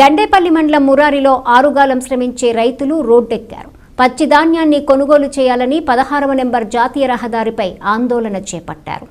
గండేపల్లి మండలం మురారిలో ఆరుగాలం శ్రమించే రైతులు రోడ్డెక్కారు. పచ్చి ధాన్యాన్ని కొనుగోలు చేయాలని పదహారవ నెంబర్ జాతీయ రహదారిపై ఆందోళన చేపట్టారు.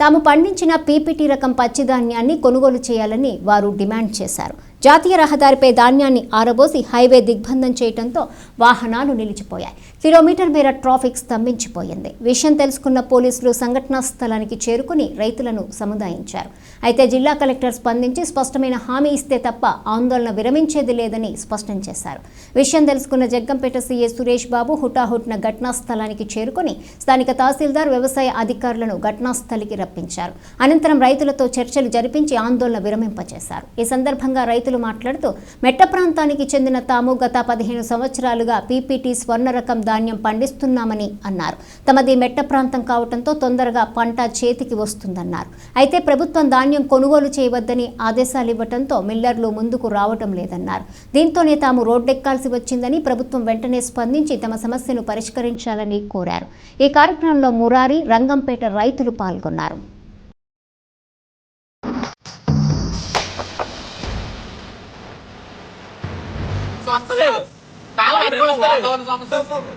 తాము పండించిన పీపీటీ రకం పచ్చిధాన్యాన్ని కొనుగోలు చేయాలని వారు డిమాండ్ చేశారు. జాతీయ రహదారిపై ధాన్యాన్ని ఆరబోసి హైవే దిగ్బంధం చేయడంతో వాహనాలు నిలిచిపోయాయి. కిలోమీటర్ మేర ట్రాఫిక్ స్తంభించిపోయింది. విషయం తెలుసుకున్న పోలీసులు సంఘటనా స్థలానికి చేరుకుని రైతులను సముదాయించారు. అయితే జిల్లా కలెక్టర్ స్పందించి స్పష్టమైన హామీ ఇస్తే తప్ప ఆందోళన విరమించేది లేదని స్పష్టం చేశారు. విషయం తెలుసుకున్న జగ్గంపేట సీఏ సురేష్ బాబు హుటాహుట్న ఘటనా స్థలానికి చేరుకుని స్థానిక తహసీల్దార్ వ్యవసాయ అధికారులను ఘటనా స్థలికి రప్పించారు. అనంతరం రైతులతో చర్చలు జరిపించి ఆందోళన విరమింపచేశారు. ఈ సందర్భంగా రైతు రైతులు మాట్లాడుతూ మెట్ట ప్రాంతానికి చెందిన తాము గత పదిహేను సంవత్సరాలుగా పీపీటీ స్వర్ణ రకం ధాన్యం పండిస్తున్నామని అన్నారు. తమది మెట్ట ప్రాంతం కావడంతో తొందరగా పంట చేతికి వస్తుందన్నారు. అయితే ప్రభుత్వం ధాన్యం కొనుగోలు చేయవద్దని ఆదేశాలు ఇవ్వడంతో మిల్లర్లు ముందుకు రావటం లేదన్నారు. దీంతోనే తాము రోడ్డెక్కాల్సి వచ్చిందని ప్రభుత్వం వెంటనే స్పందించి తమ సమస్యను పరిష్కరించాలని కోరారు. ఈ కార్యక్రమంలో మురారి రంగంపేట రైతులు పాల్గొన్నారు.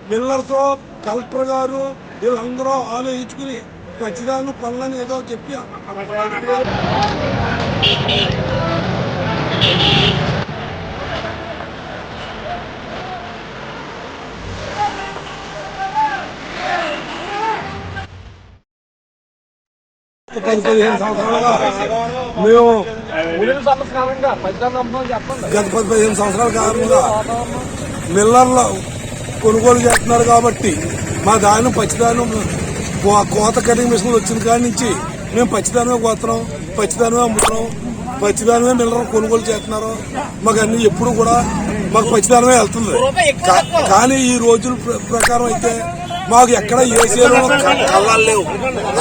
మిల్లర్తో కలెక్టర్ గారు వీళ్ళందరూ ఆలోచించుకుని ఖచ్చితంగా పనులని ఏదో చెప్పి పది పదిహేను సంవత్సరాలుగా మేము గత పది పదిహేను సంవత్సరాల కాలంగా మిల్లర్లు కొనుగోలు చేస్తున్నారు కాబట్టి మా ధాన్యం పచ్చిదానం కోత కటింగ్ మిషన్లు వచ్చిన కాడి నుంచి మేము పచ్చిదానమే కోస్తున్నాం పచ్చిదానమే అమ్ముతున్నాం పచ్చిదానమే మిల్లర్ కొనుగోలు చేస్తున్నారు. మాకు అన్ని ఎప్పుడు కూడా మాకు పచ్చిదానమే వెళ్తుంది. కానీ ఈ రోజుల ప్ర- ప్రకారం అయితే మాకు ఎక్కడ ఏ సేలో లేవు.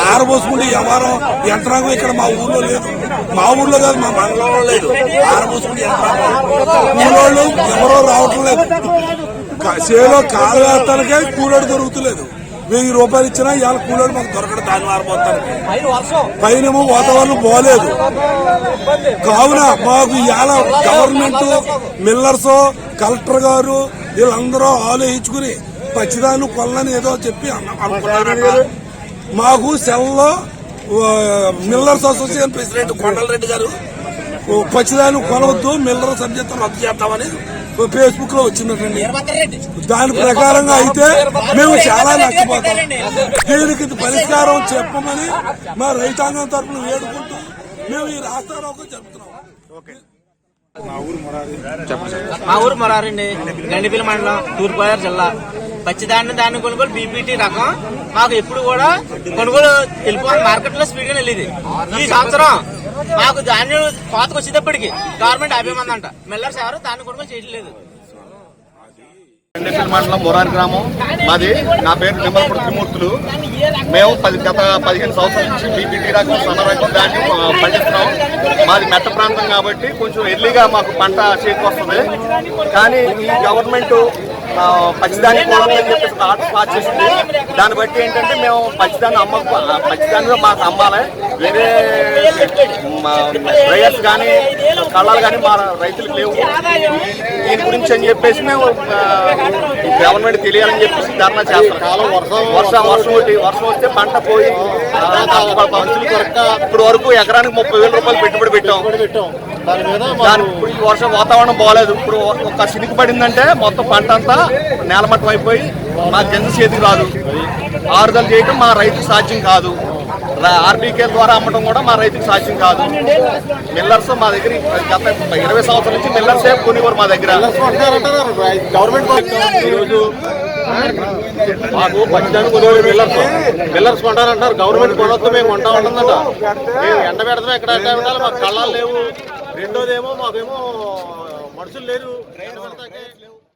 ఆరబోసుకుంటే ఎవరో యంత్రాంగం ఇక్కడ మా ఊర్లో లేదు. మా ఊర్లో కాదు మా మండలంలో లేదు. ఆరబోసుకుంటే యంత్రాంగం ఊళ్ళోళ్ళు ఎవరో రావటం లేదు. కా- కాలు వేస్తానికే కూలోడు దొరుకుతలేదు. వెయ్యి రూపాయలు ఇచ్చినా ఇవాళ కూలోడు మాకు దొరకడం దాని ఆరబోతానికి పైన వాతావరణం బాగలేదు కావున మాకు ఇవాళ గవర్నమెంట్ మిల్లర్స్ కలెక్టర్ గారు వీళ్ళందరూ ఆలోచించుకుని పచ్చిదాన్ని కొల్లని ఏదో చెప్పి అనుకున్నారట. మాకు సెల్లో మిల్లర్స్ అసోసియేషన్ ప్రెసిడెంట్ కొండలరెడ్డి గారు పచ్చిదాన్ని కొనవద్దు మిల్లర్ సబ్జెక్ట్ రద్దు చేద్దామని ఫేస్బుక్లో వచ్చిందటండి. దాని ప్రకారంగా అయితే మేము చాలా నష్టపోతాం. దీనికి పరిష్కారం చెప్పమని మా రైతాంగం తరఫున వేడుకుంటూ మేము ఈ రాష్ట్రాలకు చెప్తున్నాం మా ఊరు మొరారండి గండిపల్లి మండలం తూర్పుగోదావరి జిల్లా. పచ్చిదాన్ని దాన్ని కొనుగోలు బీపీటీ రకం. మాకు ఎప్పుడు కూడా కొనుగోలు వెళ్ళిపోవాలి. మార్కెట్లో స్పీడ్గా వెళ్ళేది. ఈ సంవత్సరం మాకు ధాన్యం కోతకు వచ్చేటప్పటికి గవర్నమెంట్ అభిమందంట మిల్లర్స్ ఎవరు దాన్ని కొనుగోలు చేయట్లేదు. మండలం మొరారి గ్రామం. మాది నా పేరు నిమ్మలపూడి త్రిమూర్తులు. మేము పది గత పదిహేను సంవత్సరాల నుంచి బీపీటీ రకం సన్న రకం దాన్ని పండిస్తున్నాం. మాది మెట్ట ప్రాంతం కాబట్టి కొంచెం ఎర్లీగా మాకు పంట చేతికి వస్తుంది. కానీ ఈ గవర్నమెంట్ పచ్చిదాన్ని కూడదని చెప్పేసి ఒక ఆర్డర్ పాస్ చేసింది. దాన్ని బట్టి ఏంటంటే మేము పచ్చిదాన్ని అమ్మ పచ్చిదాన్ని మాకు అమ్మాలి. వేరే డ్రైయర్స్ కానీ కళ్ళాలు కానీ మా రైతులకు లేవు. దీని గురించి అని చెప్పేసి మేము గవర్నమెంట్ తెలియాలని చెప్పేసి ధర్నా చేస్తాం. వర్షం వర్షం వర్షం ఒకటి వర్షం వస్తే పంట పోయి ఇప్పుడు వరకు ఎకరానికి ముప్పై వేల రూపాయలు పెట్టుబడి పెట్టాం. దాని ఇప్పుడు ఈ వర్షం వాతావరణం బాగాలేదు. ఇప్పుడు ఒక సినికి పడిందంటే మొత్తం పంట అంతా నేలమట్టం అయిపోయి మా కింద చేతికి రాదు. ఆరుదల చేయడం మా రైతుకు సాధ్యం కాదు. ఆర్బీకే ద్వారా అమ్మడం కూడా మా రైతుకు సాధ్యం కాదు. మిల్లర్స్ మా దగ్గర గత ఇరవై సంవత్సరాల నుంచి మిల్లర్సే కొనివ్వరు మా దగ్గర. గవర్నమెంట్ ఈరోజు మాకు పచ్చిదాన్ని కొనుగోలు మిల్లర్స్. మిల్లర్స్ కొంటారంటారు. గవర్నమెంట్ కొనొద్దు మేము కొంటా ఉంటుందట. మేము ఎండ పెడతాం ఎక్కడ ఎండ పెట్టాలి మాకు కళ్ళాలు లేవు. రెండోదేమో మాకేమో మనుషులు లేరు.